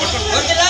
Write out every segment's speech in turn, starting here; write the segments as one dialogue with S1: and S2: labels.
S1: Gracias.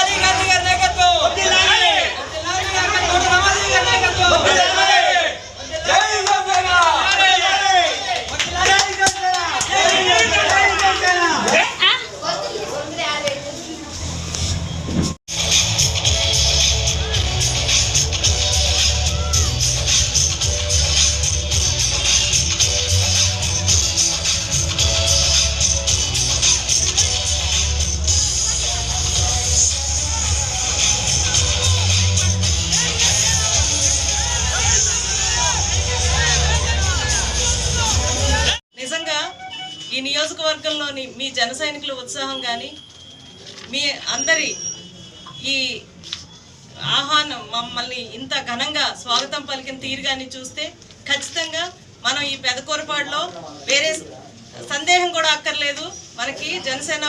S1: నియోజకవర్గంలోని మీ జన సైనికుల ఉత్సాహం కానీ మీ అందరి ఈ ఆహ్వానం మమ్మల్ని ఇంత ఘనంగా స్వాగతం పలికిన తీరుగాని చూస్తే ఖచ్చితంగా మనం ఈ పెదకూరపాడులో వేరే సందేహం కూడా అక్కర్లేదు. మనకి జనసేన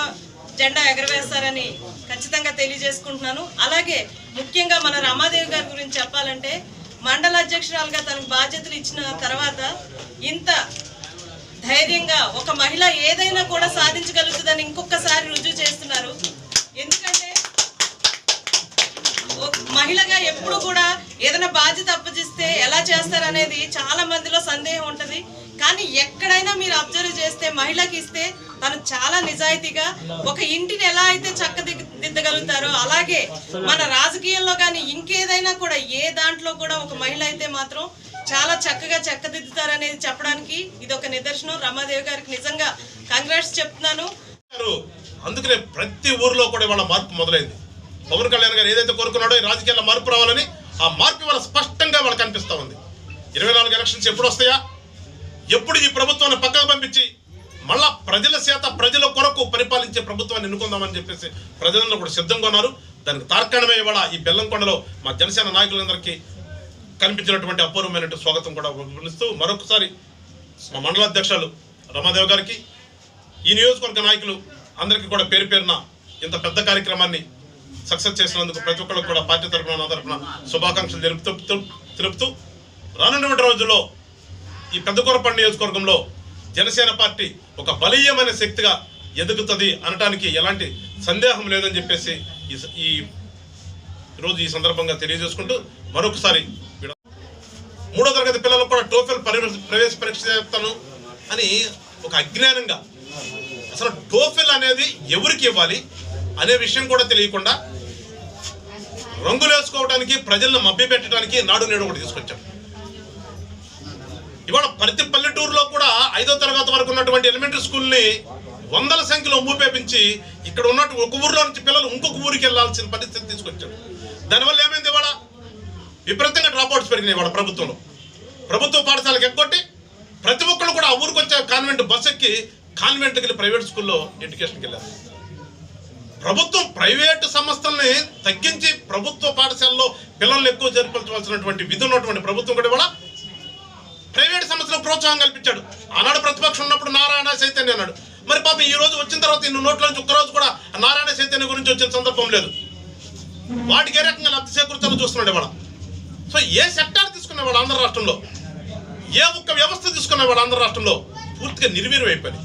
S1: జెండా ఎగరవేస్తారని ఖచ్చితంగా తెలియజేసుకుంటున్నాను. అలాగే ముఖ్యంగా మన రమాదేవి గారి గురించి చెప్పాలంటే మండల అధ్యక్షురాలుగా తనకు బాధ్యతలు ఇచ్చిన తర్వాత ఇంత ధైర్యంగా ఒక మహిళ ఏదైనా కూడా సాధించగలుగుతుందని ఇంకొకసారి రుజువు చేస్తున్నారు. ఎందుకంటే మహిళగా ఎప్పుడు కూడా ఏదైనా బాధ్యత అప్పజిస్తే ఎలా చేస్తారనేది చాలా మందిలో సందేహం ఉంటుంది. కానీ ఎక్కడైనా మీరు అబ్జర్వ్ చేస్తే మహిళకి ఇస్తే తను చాలా నిజాయితీగా ఒక ఇంటిని ఎలా అయితే చక్కదిద్దగలుగుతారో అలాగే మన రాజకీయంలో కానీ ఇంకేదైనా కూడా ఏ దాంట్లో కూడా ఒక మహిళ అయితే మాత్రం చాలా చక్కగా చక్కదిద్దుతారనేది చెప్పడానికి ఇది ఒక నిదర్శనం. రమాదేవి గారికి నిజంగా కంగ్రాట్స్ చెప్తున్నాను.
S2: అందుకనే ప్రతి ఊర్లో కూడా ఇవాళ మార్పు మొదలైంది. పవన్ కళ్యాణ్ గారు ఏదైతే కోరుకున్నాడో రాజకీయాల్లో మార్పు రావాలని ఆ మార్పు ఇవాళ స్పష్టంగా వాళ్ళకి కనిపిస్తూ ఉంది. ఇరవై నాలుగు ఎలక్షన్స్ ఎప్పుడు వస్తాయా? ఎప్పుడు ఈ ప్రభుత్వాన్ని పక్కకు పంపించి మళ్ళా ప్రజల చేత ప్రజలకు పరిపాలించే ప్రభుత్వాన్ని ఎన్నుకుందామని చెప్పేసి ప్రజలందరూ కూడా సిద్ధంగా ఉన్నారు. దానికి తార్కాణమే ఇవాళ ఈ బెల్లంకొండలో మా జనసేన నాయకులందరికీ కనిపించినటువంటి అపూర్వమైన స్వాగతం కూడా పిలుస్తూ మరొకసారి మా మండల అధ్యక్షులు రమాదేవ్ గారికి ఈ నియోజకవర్గ నాయకులు అందరికీ కూడా పేరు పేరున ఇంత పెద్ద కార్యక్రమాన్ని సక్సెస్ చేసినందుకు ప్రతి ఒక్కరికి కూడా పార్టీ తరఫున తరఫున శుభాకాంక్షలు తెలుపుతూ తెలుపుతూ రానున్నటువంటి రోజుల్లో ఈ పెద్దకూరపల్లి నియోజకవర్గంలో జనసేన పార్టీ ఒక బలీయమైన శక్తిగా ఎదుగుతుంది అనటానికి ఎలాంటి సందేహం లేదని చెప్పేసి ఈ రోజు ఈ ఈ సందర్భంగా తెలియజేసుకుంటూ మరొకసారి మూడో తరగతి పిల్లలకు కూడా టోఫెల్ ప్రవేశ పరీక్ష చేస్తాను అని ఒక అజ్ఞానంగా అసలు టోఫెల్ అనేది ఎవరికి ఇవ్వాలి అనే విషయం కూడా తెలియకుండా రంగులు వేసుకోవడానికి ప్రజలను మభ్య పెట్టడానికి నాడు నేడు ఒకటి తీసుకొచ్చాం. ఇవాళ ప్రతి పల్లెటూరులో కూడా ఐదో తరగతి వరకు ఉన్నటువంటి ఎలిమెంటరీ స్కూల్ని వందల సంఖ్యలో మూపేపించి ఇక్కడ ఉన్నట్టు ఒక ఊరిలో నుంచి పిల్లలు ఇంకొక ఊరికి వెళ్ళాల్సిన పరిస్థితి తీసుకొచ్చాడు. దానివల్ల ఏమైంది ఇవాళ? విపరీతంగా డ్రాప్ అవుట్స్ పెరిగినాయి ఇవాళ ప్రభుత్వంలో. ప్రభుత్వ పాఠశాలకు ఎక్కొట్టి ప్రతి ఒక్కరు కూడా ఆ ఊరికి వచ్చే కాన్వెంట్ బస్ ఎక్కి కాన్వెంట్కి వెళ్ళి ప్రైవేట్ స్కూల్లో ఎడ్యుకేషన్కి వెళ్ళారు. ప్రభుత్వం ప్రైవేటు సంస్థల్ని తగ్గించి ప్రభుత్వ పాఠశాలలో పిల్లల్ని ఎక్కువ జరిపించవలసినటువంటి విధి ఉన్నటువంటి ప్రభుత్వం కూడా ఇవాళ ప్రైవేట్ సంస్థలకు ప్రోత్సాహం కల్పించాడు. ఆనాడు ప్రతిపక్షం ఉన్నప్పుడు నారాయణ చైతన్య అన్నాడు. మరి పాపం ఈ రోజు వచ్చిన తర్వాత ఇన్ని నోట్ల నుంచి ఒక్కరోజు కూడా నారాయణ చైతన్య గురించి వచ్చిన సందర్భం లేదు. వాటికి ఏ రకంగా లబ్ధి చేకూర్చాలో చూస్తున్నాడు ఇవాళ. సో ఏ సెక్టార్ తీసుకునేవాడు ఆంధ్ర రాష్ట్రంలో? ఏ ఒక్క వ్యవస్థ తీసుకునేవాడు ఆంధ్ర రాష్ట్రంలో? పూర్తిగా నిర్వీర్యం అయిపోయింది.